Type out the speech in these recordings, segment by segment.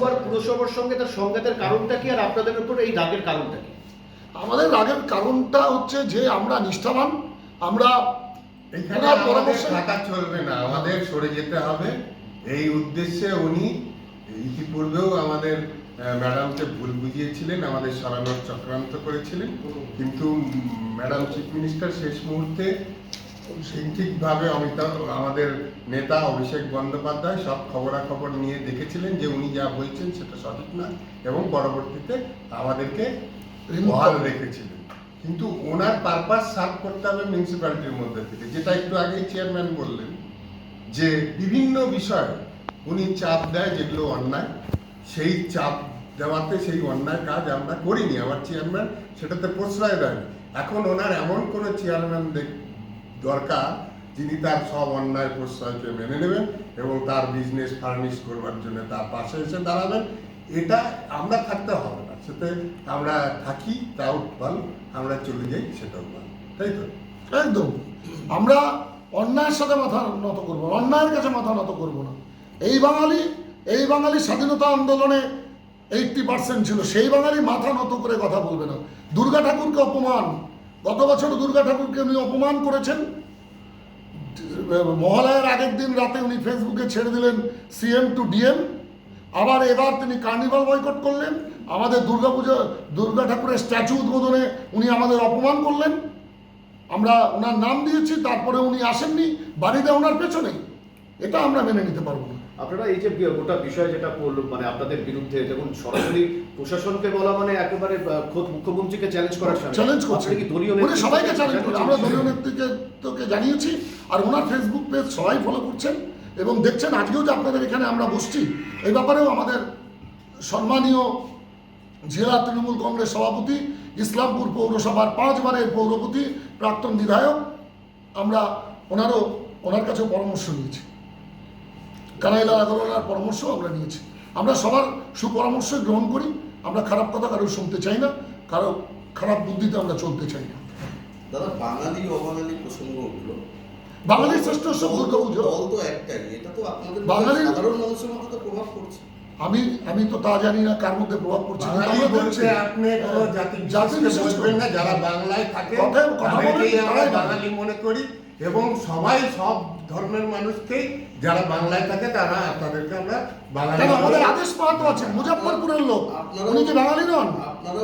বারংবার পুরসভার সঙ্গে তার সংঘাতের কারণটা কি আর আপনাদের উপর এই রাগের কারণটা কি? আমাদের রাগের কারণটা হচ্ছে যে আমরা নিষ্ঠাবান আমরা এখানে পরামর্শে- থাকা চলবে না আমাদের সরে যেতে হবে। এই উদ্দেশ্যে উনি ইতিপূর্বেও আমাদের আহ, ম্যাডামকে ভুল বুঝিয়েছিলেন আমাদের সরানোর চক্রান্ত করেছিলেন। কিন্তু ম্যাডাম চিফ মিনিস্টার শেষ মুহূর্তে ঠিকভাবে অমিতাভ আমাদের নেতা অভিষেক বন্দ্যোপাধ্যায় সব খবরাখবর নিয়ে দেখেছিলেন যে উনি যা বলছেন সেটা সঠিক না এবং পরবর্তীতে আমাদেরকে বহাল রেখেছিলেন। কিন্তু ওনার পারপাস সার্ভ করতে হবে মিউনিসিপ্যালিটির মধ্যে থেকে যেটা একটু আগেই চেয়ারম্যান বললেন যে বিভিন্ন বিষয়ে উনি চাপ দেয় যেগুলো অন্যায়। সেই চাপ দেওয়াতে সেই অন্যায় কাজ আমরা করিনি। আমার চেয়ারম্যান সেটাতে প্রশ্রয় দেন এখন ওনার এমন কোনো চেয়ারম্যান দেখ- দরকার, যিনি তার সব অন্যায় প্রশ্রয়কে মেনে নেবেন এবং তার বিজনেস ফার্নিশ করবার জন্য তার পাশে এসে দাঁড়াবেন। এটা আমরা থাকতে হবে না। সেতে আমরা থাকি তাও ভালো আমরা চলে যাই, সেটাও ভালো তাই তো? একদম। আমরা অন্যায়ের সাথে মাথা নত করব অন্যায়ের কাছে মাথা নত করব না। এই বাঙালি এই বাঙালি স্বাধীনতা আন্দোলনে এইটটি পার্সেন্ট ছিল, সেই বাঙালি মাথা নত করে কথা বলবে না। দুর্গা ঠাকুরকে অপমান গত বছর দুর্গা ঠাকুরকে উনি অপমান করেছেন। মহালয়ার আগের দিন রাতে উনি ফেসবুকে ছেড়ে দিলেন সিএম টু ডিএম। আবার এবার তিনি কার্নিভাল বয়কট করলেন। আমাদের দুর্গাপুজো দুর্গা ঠাকুরের স্ট্যাচু উদ্বোধনে উনি আমাদের অপমান করলেন। আমরা ওনার নাম দিয়েছি, তারপরে উনি আসেননি বাড়িতে ওনার পেছনে এটা আমরা মেনে নিতে পারব না। আপনারা এই যে গোটা বিষয় যেটা করল মানে আপনাদের বিরুদ্ধে দেখুন সরাসরি প্রশাসনকে বলা মানে একেবারে খোদ মুখ্যমন্ত্রীকে চ্যালেঞ্জ করার। চ্যালেঞ্জ করছে। কি দলীয় নেতৃত্বকে সবাইকে চ্যালেঞ্জ? করছে। আমরা দলীয় নেত্রীকে তোকে জানিয়েছি আর ওনার ফেসবুক পেজ সবাই ফলো করছেন এবং দেখছেন আজকেও যে আপনাদের এখানে আমরা বসছি। এই ব্যাপারেও আমাদের সম্মানীয় জেলা তৃণমূল কংগ্রেস সভাপতি ইসলামপুর পৌরসভার পাঁচবারের পৌরপতি প্রাক্তন বিধায়ক আমরা ওনারও ওনার কাছেও পরামর্শ নিয়েছি। কানাইলা আগরওয়ালার পরামর্শ আমরা নিয়েছি। আমরা সবার সুপরামর্শ গ্রহণ করি আমরা খারাপ কথা কারও শুনতে চাই না কারও খারাপ বুদ্ধিতে আমরা চলতে চাই না। দাদা বাঙালি অবাঙালি প্রসঙ্গ উঠল। বাঙালির শ্রেষ্ঠ উৎসব দুর্গা পুজো দল তো একটাই এটা তো আপনাদের বাঙালির- সাধারণ মানুষের মধ্যে তো প্রভাব পড়ছে। আমি আমি তো তা জানি না কার মধ্যে প্রভাব পড়ছে বাঙালি আপনি কোনো জাতি জাতি বিশেষ বলবেন না যারা বাংলায় থাকে কথা- কথা বাঙালি মনে করি এবং সবাই সব ধর্মের মানুষকেই যারা বাংলায় থাকে তারা তাদেরকে আমরা বাঙালি আমাদের আদেশ মাহাতো আছেন মুজাফরপুরের লোক উনি কি বাঙালি নন?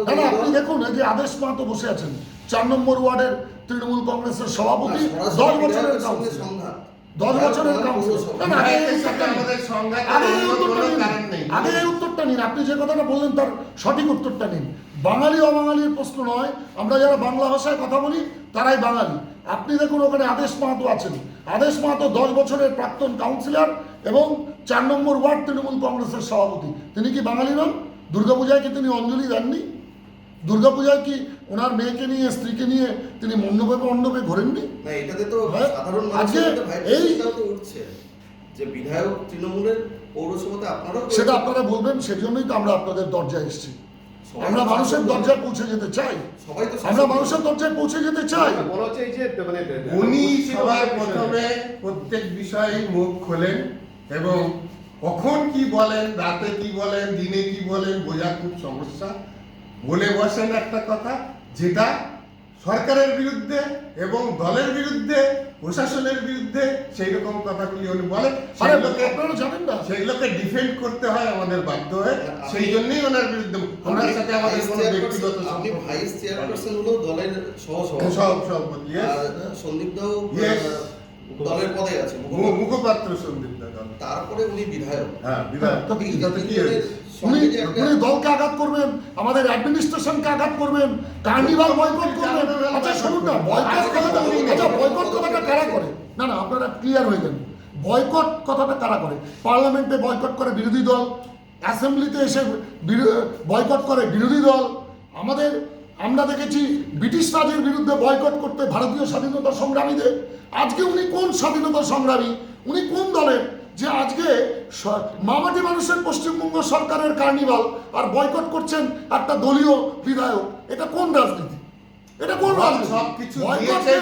না আপনি দেখুন এই যে আদেশ মাহাতো বসে আছেন। চার নম্বর ওয়ার্ডের তৃণমূল কংগ্রেসের সভাপতি দশ বছরের। দশ বছরের। আগে এই উত্তরটা নিন। আপনি যে কথাটা বললেন তার সঠিক উত্তরটা নিন। বাঙালি অবাঙালির প্রশ্ন নয়। আমরা যারা বাংলা ভাষায় কথা বলি তারাই বাঙালি। আপনি দেখুন ওখানে আদেশ মাহাতো আছেন। আদেশ মাহাতো দশ বছরের প্রাক্তন কাউন্সিলর এবং চার নম্বর ওয়ার্ড তৃণমূল কংগ্রেসের সভাপতি। তিনি কি বাঙালি নন? দুর্গাপূজায় কি তিনি অঞ্জলি দেননি? দুর্গাপূজায় কি ওনার মেয়েকে নিয়ে স্ত্রীকে নিয়ে তিনি মণ্ডপে মণ্ডপে ঘোরেননি? না এটাতে তো হ্যাঁ, আজকে এই- যে বিধায়ক তৃণমূলের পৌরসভাতে আপনারাও সেটা আপনারা বলবেন সেজন্যই তো আমরা আপনাদের দরজায় এসেছি। আমরা মানুষের দরজায় পৌঁছে যেতে চাই। সবাই তো শাসক আমরা মানুষের দরজায় পৌঁছে যেতে চাই। মানে উনি সবার প্রথমে প্রত্যেক বিষয়ে মুখ খোলেন এবং কখন কি বলেন রাতে কি বলেন দিনে কি বলেন বোঝা খুব সমস্যা। বলে বসেন একটা কথা যেটা সরকারের বিরুদ্ধে এবং দলের বিরুদ্ধে প্রশাসনের বিরুদ্ধে সেই রকম কথাগুলি উনি বলেন। সেগুলোকে আপনারা জানেন না। সেগুলোকে ডিফেন্ড করতে হয় আমাদের বাধ্য হয়ে। সেই জন্যই ওনার বিরুদ্ধে ওনার সাথে আমাদের কোনো ব্যক্তিগত আপনি ভাইস চেয়ারপারসন হলেও দলের সহ সভাপতি সন্দীপ দাও দলের পদে আছে মুখপাত্র। সন্দীপ দাদা তারপরে উনি বিধায়ক। হ্যাঁ বিধায়ক। তো কি? উনি উনি দলকে আঘাত করবেন আমাদের অ্যাডমিনিস্ট্রেশনকে আঘাত করবেন কার্নিভাল বয়কট করবেন। আচ্ছা শুনুন না বয়কট কথাটা আচ্ছা বয়কট কথাটা কারা করে? না না আপনারা ক্লিয়ার হয়ে যান। বয়কট কথাটা কারা করে? পার্লামেন্টে বয়কট করে বিরোধী দল অ্যাসেম্বলিতে এসে বয়কট করে বিরোধী দল। আমাদের আমরা দেখেছি ব্রিটিশ রাজের বিরুদ্ধে বয়কট করতে ভারতীয় স্বাধীনতা সংগ্রামীদের। আজকে উনি কোন স্বাধীনতা সংগ্রামী? উনি কোন দলের? যে আজকে মামাটি মানুষের পশ্চিমবঙ্গ সরকারের কার্নিভাল আর বয়কট করছেন একটা দলীয় বিধায়ক। এটা কোন রাজনীতি? এটা কোন রাজনীতি? সব কিছু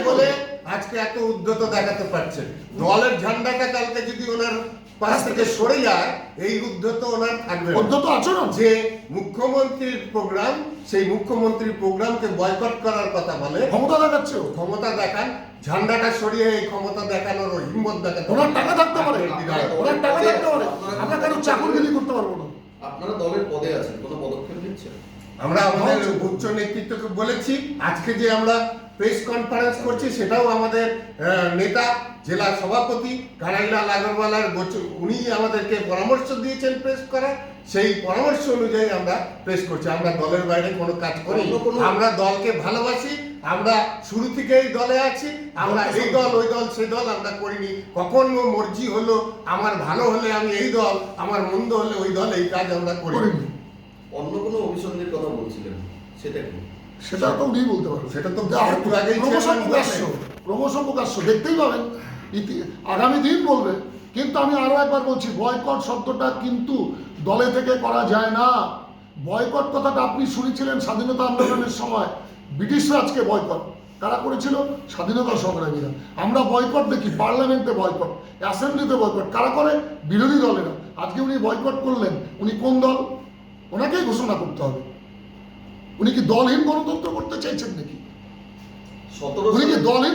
বলে? আজকে এত উদ্যত দেখাতে পারছে দলের ঝান্ডাটা কালকে যদি ওনার পাশ থেকে সরে যায় এই উদ্ধত ওনার থাকবে। অধ্যত আচরণ? যে মুখ্যমন্ত্রীর প্রোগ্রাম সেই মুখ্যমন্ত্রীর প্রোগ্রামকে বয়কট করার কথা বলে ক্ষমতা দেখাচ্ছে ক্ষমতা দেখান ঝান্ডাটা সরিয়ে এই ক্ষমতা দেখানোর ও হিম্মত দেখাতে ওনার টাকা থাকতে পারে। ওনার টাকা থাকতে পারে। আমরা কেন চাকরগিরি করতে পারব না? আপনারা দলের পদে আছেন কোনো পদক্ষেপ নিচ্ছেন? আমরা আমাদের উচ্চ নেতৃত্বকে বলেছি আজকে যে আমরা প্রেস কনফারেন্স করছি সেটাও আমাদের নেতা জেলা সভাপতি কানাইলাল আগরওয়ালার উনি আমাদেরকে পরামর্শ দিয়েছেন প্রেস করার সেই পরামর্শ অনুযায়ী আমরা প্রেস করছি। আমরা দলের বাইরে কোনো কাজ করি আমরা দলকে ভালোবাসি আমরা শুরু থেকেই দলে আছি আমরা এই দল ওই দল সে দল আমরা করিনি। কখন ও মর্জি হলো আমার ভালো হলে আমি এই দল আমার মন্দ হলে ওই দল এই কাজ আমরা করি করিনি। অন্য কোনো অভিসন্ধির কথা বলছিলেন সেটা কি? সেটা তো উনি বলতে পারবেন সেটা তো একটু আগেই ক্রমশ প্রকাশ্য। ক্রমশ প্রকাশ্য। দেখতেই পাবেন। ইতি- আগামী দিন বলবে। কিন্তু আমি আরও একবার বলছি বয়কট শব্দটা কিন্তু দলে থেকে করা যায় না। বয়কট কথাটা আপনি শুনেছিলেন স্বাধীনতা আন্দোলনের সময়। ব্রিটিশ রাজকে বয়কট কারা করেছিল? স্বাধীনতা সংগ্রামীরা। আমরা বয়কট দেখি পার্লামেন্টে বয়কট অ্যাসেম্বলিতে বয়কট কারা করে? বিরোধী দলেরা। আজকে উনি বয়কট করলেন। উনি কোন দল? ওনাকেই ঘোষণা করতে হবে। উনি কি দলহীন গণতন্ত্র করতে চাইছেন নাকি? সতেরো উনি কি দলহীন